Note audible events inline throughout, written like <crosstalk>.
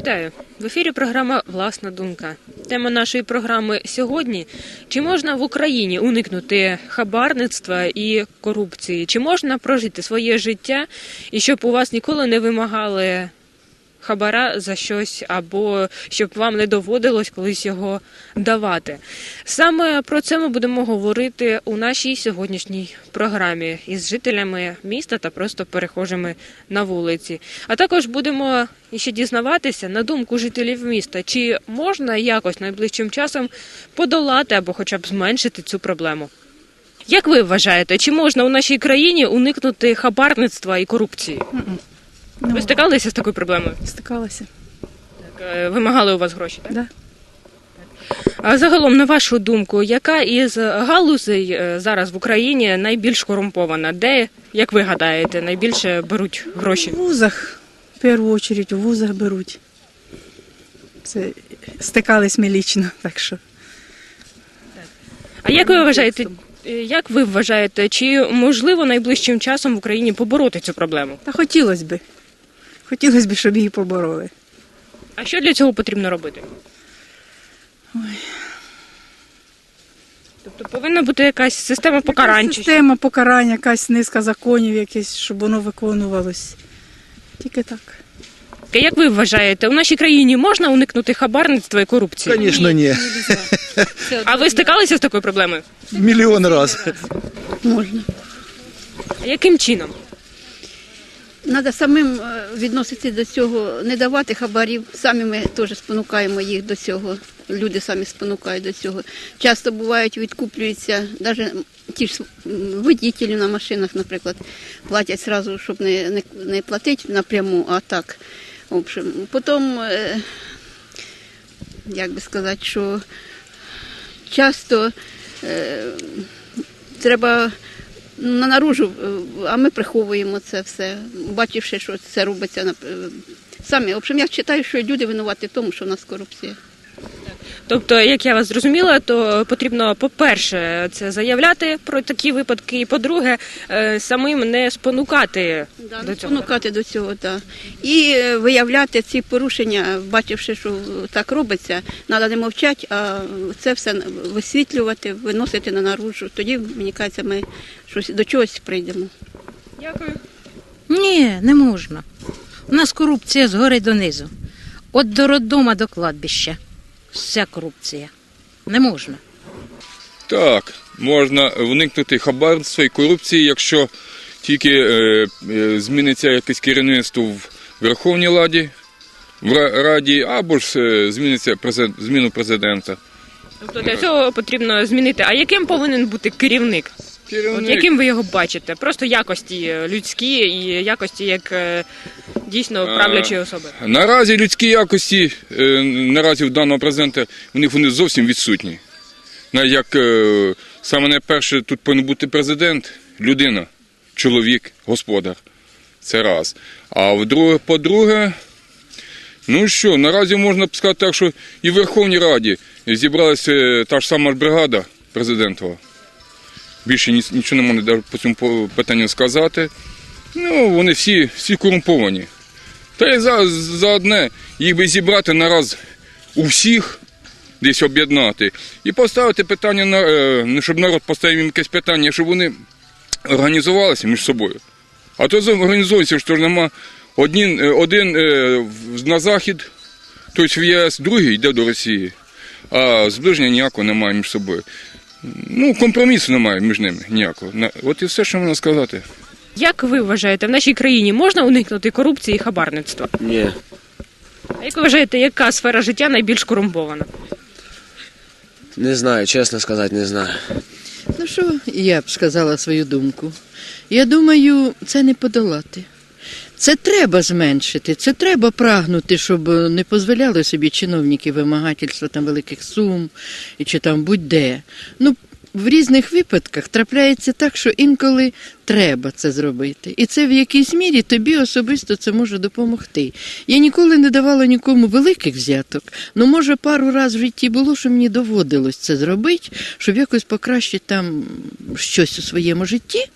Вітаю в ефірі. Програма Власна думка. Тема нашої програми сьогодні: чи можна в Україні уникнути хабарництва і корупції? Чи можна прожити своє життя і щоб у вас ніколи не вимагали хабара за щось, або щоб вам не доводилось колись його давати? Саме про це ми будемо говорити у нашій сьогоднішній програмі із жителями міста та просто перехожими на вулиці. А також будемо ще дізнаватися на думку жителів міста, чи можна якось найближчим часом подолати або хоча б зменшити цю проблему. Як ви вважаєте, чи можна у нашій країні уникнути хабарництва і корупції? Ну, Ви стикалися з такою проблемою? стикалася. Так, е, Вимагали у вас гроші, так? Да. А загалом, на вашу думку, яка із галузей е, зараз в Україні найбільш корумпована? Де, як ви гадаєте, найбільше беруть гроші? В вузах, в першу чергу, в вузах беруть. Це стикались ми лічно, так що. А як ви вважаєте, е, як ви вважаєте, чи можливо найближчим часом в Україні побороти цю проблему? Та хотілося б. Хотілося б, щоб її побороли. А що для цього потрібно робити? Тобто повинна бути якась система покарань. що? Система покарання, якась низка законів, якесь, щоб воно виконувалось. Тільки так. Як ви вважаєте, у нашій країні можна уникнути хабарництва і корупції? Конечно, не. <laughs> А ви стикалися з такою проблемою? Миллион раз. Можна. А яким чином? Треба самим е, відноситися до цього, не давати хабарів. Самі ми теж спонукаємо їх до цього. Люди самі спонукають до цього. Часто бувають, відкуплюються, навіть ті ж водітелі на машинах, наприклад, платять одразу, щоб не, не, не платити напряму, а так. В общем, потім, е, як би сказати, що часто е, треба наружу, е, а ми приховуємо це все, бачивши, що це робиться е, самі. В общем, я вважаю, що люди винуваті в тому, що в нас корупція. Тобто, як я вас зрозуміла, то потрібно, по-перше, це заявляти про такі випадки, і по-друге, е, самим не спонукати Да, до не цього. спонукати до цього, так. І е, виявляти ці порушення, бачивши, що так робиться, треба не мовчати, а це все висвітлювати, виносити на наружу. Тоді, мені кажеться, ми щось до чогось прийдемо. Дякую. Ні, не можна. У нас корупція згори донизу. От до роддома до кладбища. Вся корупція. Не можна. Так, можна уникнути хабарства і корупції, якщо тільки е, е, зміниться якесь керівництво в Верховній Раді, в Раді, або ж е, зміниться презид- зміну президента. Тобто для цього потрібно змінити. А яким повинен бути керівник? От яким ви його бачите? Просто якості е, людські і якості як е, дійсно А. правлячої особи. Наразі людські якості, е, наразі в даного президента, в них вони зовсім відсутні. Навіть як е, саме найперше тут повинен бути президент, людина, чоловік, господар. Це раз. А вдруге, по-друге, ну що, наразі можна б сказати так, що і в Верховній Раді зібралася та ж сама бригада президентова. Більше нічого не можна по цьому питанню сказати. Ну, вони всі, всі корумповані. Та й за, за одне їх би зібрати нараз у всіх, десь об'єднати, і поставити питання на е, щоб народ поставив їм якесь питання, щоб вони організувалися між собою. А то організується, що ж нема один, е, один е, на захід, тобто в ЄС, другий йде до Росії, а зближення ніякого немає між собою. Ну, компромісу немає між ними ніякого. От і все, що можна сказати. Як ви вважаєте, в нашій країні можна уникнути корупції і хабарництва? Ні, А як ви вважаєте, яка сфера життя найбільш корумпована? не знаю, чесно сказати, не знаю. Ну що я б сказала свою думку? Я думаю, це не подолати. Це треба зменшити, це треба прагнути, щоб не дозволяли собі чиновники вимагательства там великих сум чи там будь-де. Ну, в різних випадках трапляється так, що інколи треба це зробити. І це в якійсь мірі тобі особисто це може допомогти. Я ніколи не давала нікому великих взяток, але може пару разів в житті було, що мені доводилось це зробити, щоб якось покращити там щось у своєму житті.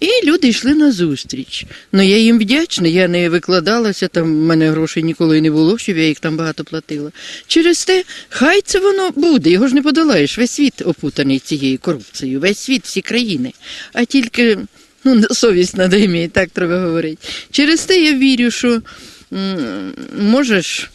І люди йшли на зустріч. Ну я їм вдячна, я не викладалася, там в мене грошей ніколи не було, щоб я їх там багато платила. Через те, хай це воно буде, його ж не подолаєш. Весь світ опутаний цією корупцією, весь світ, всі країни. А тільки ну, совість надо ім'я, так треба говорити. Через те я вірю, що можеш.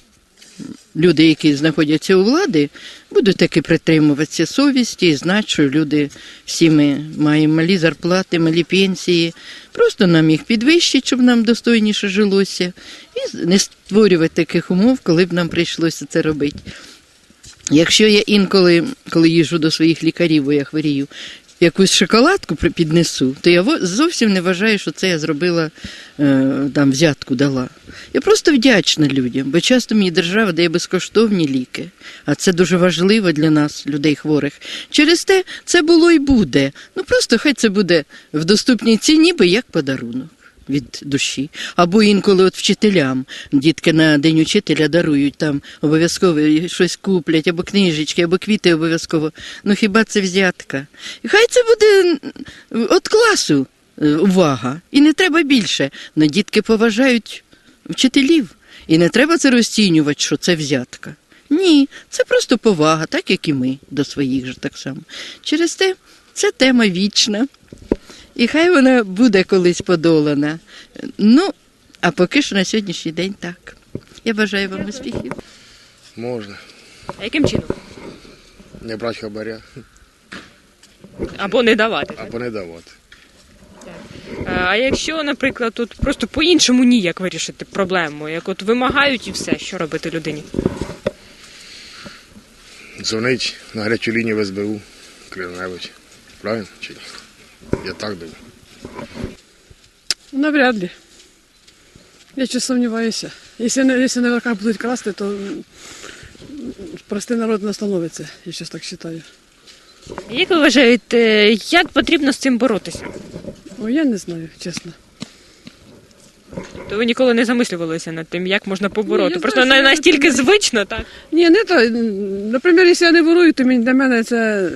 Люди, які знаходяться у влади, будуть таки притримуватися совісті і знати, що люди всі ми маємо малі зарплати, малі пенсії. Просто нам їх підвищить, щоб нам достойніше жилося, і не створювати таких умов, коли б нам прийшлося це робити. Якщо я інколи, коли їжджу до своїх лікарів, бо я хворію, якусь шоколадку піднесу, то я зовсім не вважаю, що це я зробила е, там взятку дала. Я просто вдячна людям, бо часто мені держава дає безкоштовні ліки, а це дуже важливо для нас, людей хворих. Через те це було і буде. Ну просто хай це буде в доступній ціні, бо як подарунок. Від душі. Або інколи от вчителям. Дітки на День учителя дарують там обов'язково щось куплять, або книжечки, або квіти обов'язково. Ну хіба це взятка? Хай це буде от класу е, увага. І не треба більше. Но дітки поважають вчителів. І не треба це розцінювати, що це взятка. Ні, це просто повага, так як і ми до своїх же так само. Через те це тема вічна. І хай вона буде колись подолана. Ну, а поки що на сьогоднішній день так. Я бажаю вам успіхів. Можна. А яким чином? Не брати хабаря Або не давати. так? або не давати. А якщо, наприклад, тут просто по-іншому ніяк вирішити проблему, як от вимагають і все, що робити людині? Дзвонить на гарячу лінію в СБУ Кривневич. Правильно чи ні? Я так думаю. Навряд ли. Я щось сумніваюся. Якщо, не, якщо на верхах будуть красти, то простий народ не становиться, я щось так вважаю. Як ви вважаєте, як потрібно з цим боротися? О, я не знаю, чесно. То ви ніколи не замислювалися над тим, як можна побороти. Ні, я Просто знаю, що я настільки не- звично, так? Ні, не то. Наприклад, якщо я не ворую, то для мене це.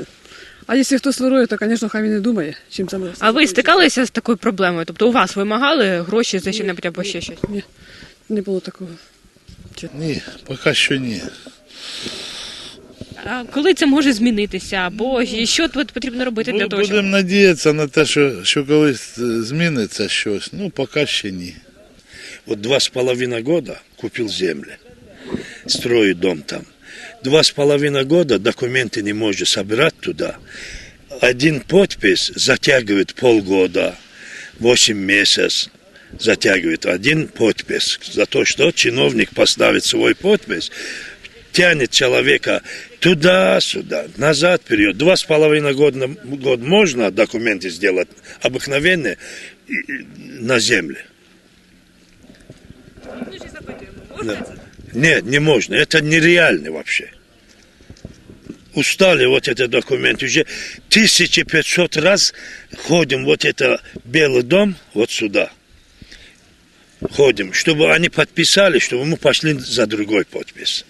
А якщо хтось ворує, то, звісно, хай він не думає, чим це може. А ви стикалися з такою проблемою? Тобто у вас вимагали гроші за що-небудь або ще щось? Ні, не було такого. Ні, поки що ні. А коли це може змінитися? Або і що тут потрібно робити для Бу- того, щоб... Будемо надіятися на те, що, що колись е, зміниться щось. Ну, поки ще ні. Вот два с половиной года купил землю, строю дом там Два с половиной года документы не может собирать туда. Один подпись затягивает полгода, восемь месяцев затягивает один подпись. За то, что чиновник поставит свой подпись, тянет человека туда-сюда, назад, вперед. Два с половиной года год можно документы сделать обыкновенные и- и на земле. Да. Нет, не можно. Это нереально вообще. Устали вот этот документ. Уже 1500 раз ходим вот это Белый дом вот сюда. Ходим, чтобы они подписали, чтобы мы пошли за другой подпись.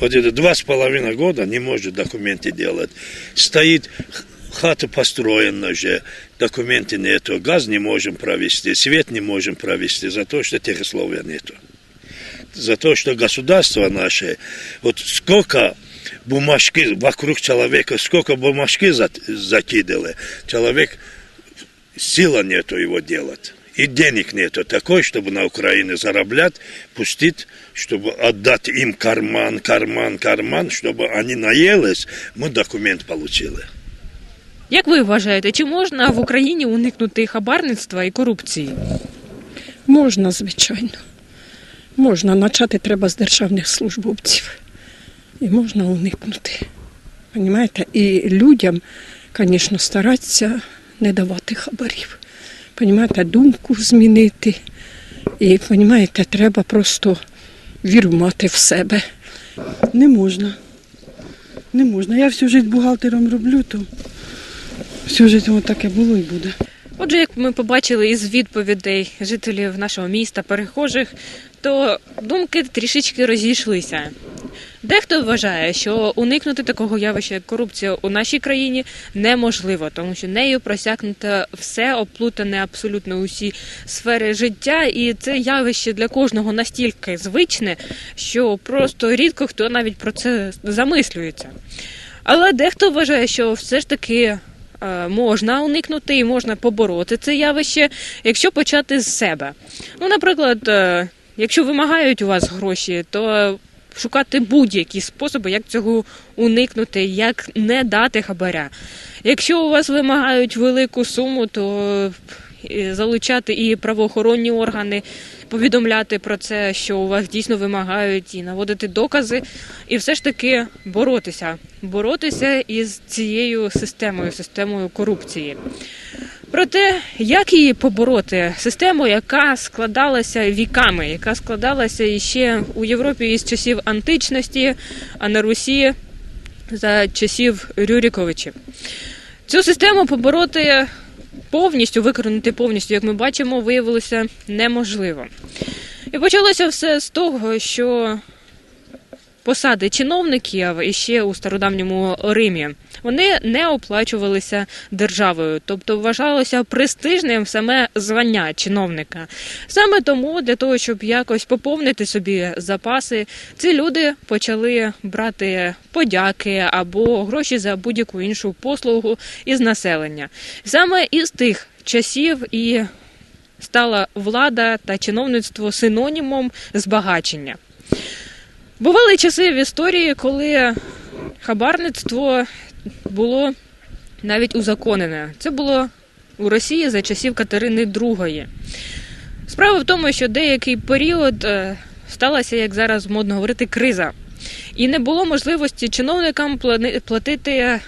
Вот это два с половиной года не может документы делать. Стоит х- хата построена уже, документы нету, газ не можем провести, свет не можем провести, за то, что техословия нету. За то, что государство наше, вот сколько бумажки вокруг человека, сколько бумажки за- закидали, человек, сила нету его делать. И денег нету такой, чтобы на Украине зараблять, пустить, чтобы отдать им карман, карман, карман, чтобы они наелись, мы документ получили. Як ви вважаєте, чи можна в Україні уникнути хабарництва і корупції? Можна, звичайно. Можна. Почати треба з державних службовців. І можна уникнути. Понімаєте? І людям, звісно, старатися не давати хабарів. Понімаєте, думку змінити. І, понімаєте, треба просто віру мати в себе. Не можна. Не можна. Я всю життя бухгалтером роблю, то всю життя таке було і буде. Отже, як ми побачили із відповідей жителів нашого міста, перехожих, то думки трішечки розійшлися. Дехто вважає, що уникнути такого явища, як корупція у нашій країні, неможливо, тому що нею просякнуто все оплутане абсолютно усі сфери життя, і це явище для кожного настільки звичне, що просто рідко хто навіть про це замислюється. Але дехто вважає, що все ж таки можна уникнути і можна побороти це явище, якщо почати з себе. Ну, наприклад, е, якщо вимагають у вас гроші, то шукати будь-які способи, як цього уникнути, як не дати хабаря. Якщо у вас вимагають велику суму, то е, залучати і правоохоронні органи, повідомляти про це, що у вас дійсно вимагають, і наводити докази, і все ж таки боротися, боротися із цією системою, системою корупції. Про те, як її побороти, систему, яка складалася віками, яка складалася іще у Європі із часів античності, а на Русі за часів Рюріковичів. Цю систему побороти повністю, викоренити повністю, як ми бачимо, виявилося неможливо. І почалося все з того, що посади чиновників іще у стародавньому Римі вони не оплачувалися державою, тобто вважалося престижним саме звання чиновника. Саме тому для того, щоб якось поповнити собі запаси, ці люди почали брати подяки або гроші за будь-яку іншу послугу із населення. Саме із тих часів і стала влада та чиновництво синонімом збагачення. Бували часи в історії, коли хабарництво було навіть узаконене. Це було у Росії за часів Катерини II. Справа в тому, що деякий період е, сталася, як зараз модно говорити, криза. І не було можливості чиновникам платити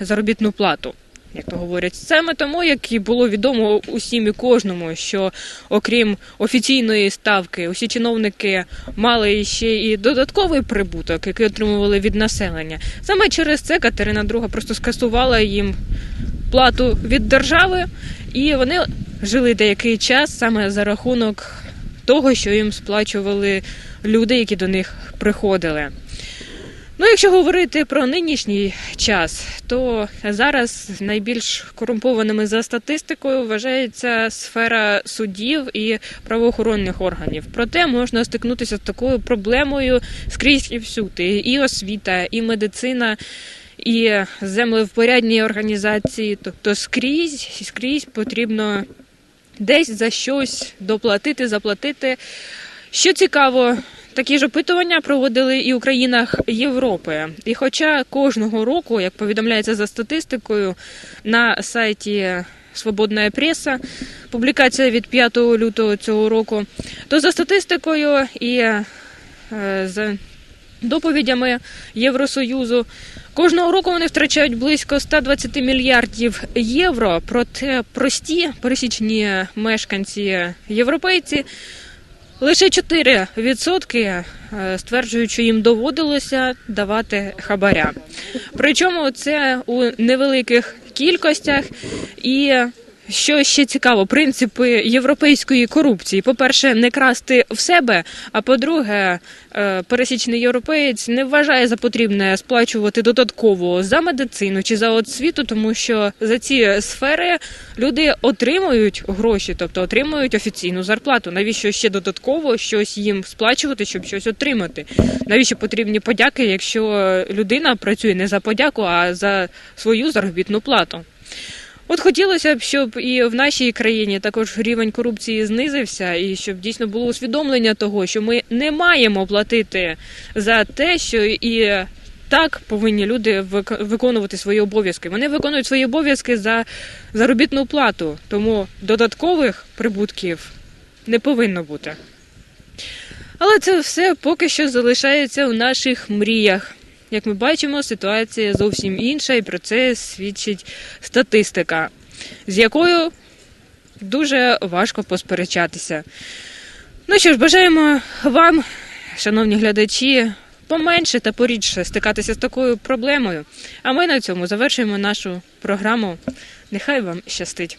заробітну плату. Як то говорять, саме тому, як і було відомо усім і кожному, що окрім офіційної ставки, усі чиновники мали ще і додатковий прибуток, який отримували від населення. Саме через це Катерина II просто скасувала їм плату від держави, і вони жили деякий час саме за рахунок того, що їм сплачували люди, які до них приходили. Ну, якщо говорити про нинішній час, то зараз найбільш корумпованими за статистикою вважається сфера судів і правоохоронних органів. Проте можна стикнутися з такою проблемою скрізь і всюди. І освіта, і медицина, і землевпорядні організації. Тобто скрізь, скрізь потрібно десь за щось доплатити, заплатити. Що цікаво, такі ж опитування проводили і у країнах Європи. І хоча кожного року, як повідомляється за статистикою, на сайті Свободна преса, публікація від 5 лютого цього року, то за статистикою і е, за доповідями Євросоюзу. Кожного року вони втрачають близько 120 мільярдів євро. Проте прості пересічні мешканці європейці лише 4% е, стверджують, що їм доводилося давати хабаря. Причому це у невеликих кількостях і. Що ще цікаво, принципи європейської корупції. По-перше, не красти в себе. А по-друге, е, пересічний європеєць не вважає за потрібне сплачувати додатково за медицину чи за освіту, тому що за ці сфери люди отримують гроші, тобто отримують офіційну зарплату. Навіщо ще додатково щось їм сплачувати, щоб щось отримати? Навіщо потрібні подяки, якщо людина працює не за подяку, а за свою заробітну плату? От хотілося б, щоб і в нашій країні також рівень корупції знизився, і щоб дійсно було усвідомлення того, що ми не маємо платити за те, що і так повинні люди виконувати свої обов'язки. Вони виконують свої обов'язки за заробітну плату, тому додаткових прибутків не повинно бути. Але це все поки що залишається у наших мріях. Як ми бачимо, ситуація зовсім інша, і про це свідчить статистика, з якою дуже важко посперечатися. Ну що ж, бажаємо вам, шановні глядачі, поменше та порідше стикатися з такою проблемою. А ми на цьому завершуємо нашу програму. Нехай вам щастить.